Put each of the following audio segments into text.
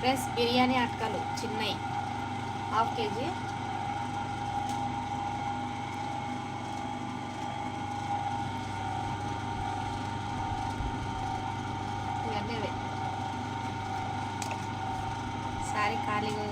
Plus biryani అట్టకాలు చిన్నవి half KG. ఇవన్నీ సారీ ఖాళీగా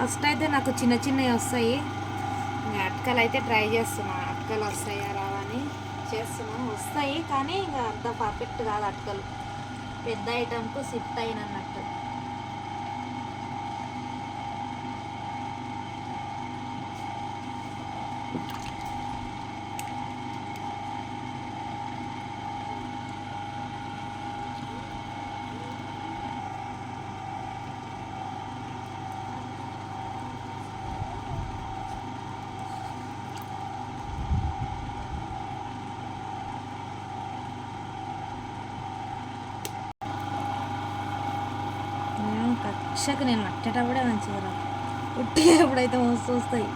ఫస్ట్ అయితే నాకు చిన్న చిన్నవి వస్తాయి. ఇంకా అటకలు అయితే ట్రై చేస్తున్నా. అటకలు వస్తాయా రావని చేస్తున్నాను వస్తాయి కానీ ఇంకా అంత పర్ఫెక్ట్ కాదు అటకలు. పెద్ద ఐటమ్కు సిఫ్ట్ అయినట్టు. నేను కక్షకు నేను నట్టేటప్పుడే మంచిగా రా ఉట్టేటప్పుడైతే మస్తు వస్తాయి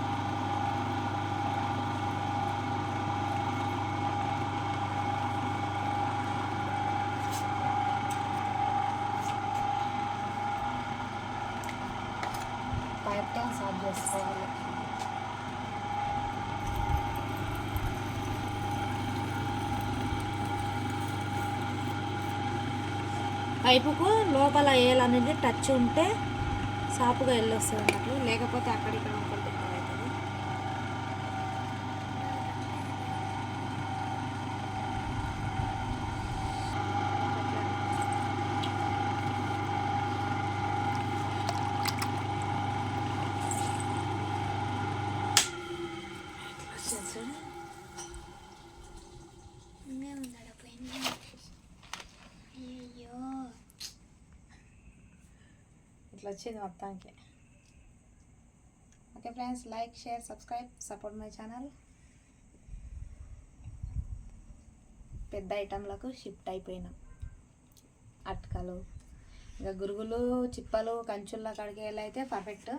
పైప్ సాఫ్ చేసుకోవాలి పైపుకు లోపల ఏల్ అనేది టచ్ ఉంటే సాపుగా వెళ్ళొస్తుంది అన్నట్లు లేకపోతే అక్కడిక్కడ ఉంటుంది అవుతుంది. ఇట్లా వచ్చింది మొత్తానికి. Okay friends like share subscribe support my channel. పెద్ద ఐటెంలకు షిఫ్ట్ అయిపోయినాం. అట్కలు. ఇంకా గురుగులు చిప్పలు కంచుల్లో కాడికి వెళ్ళి అయితే పర్ఫెక్ట్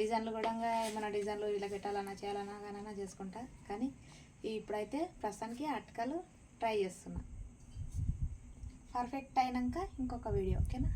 డిజైన్లు కూడా ఏమైనా డిజైన్లు ఇలా పెట్టాలన్నా చేయాలన్నా కానీ చేసుకుంటా. కానీ ఇప్పుడైతే ప్రస్తుతానికి అట్కలు ట్రై చేస్తున్నా. పర్ఫెక్ట్ అయినాక ఇంకొక వీడియో ఓకేనా?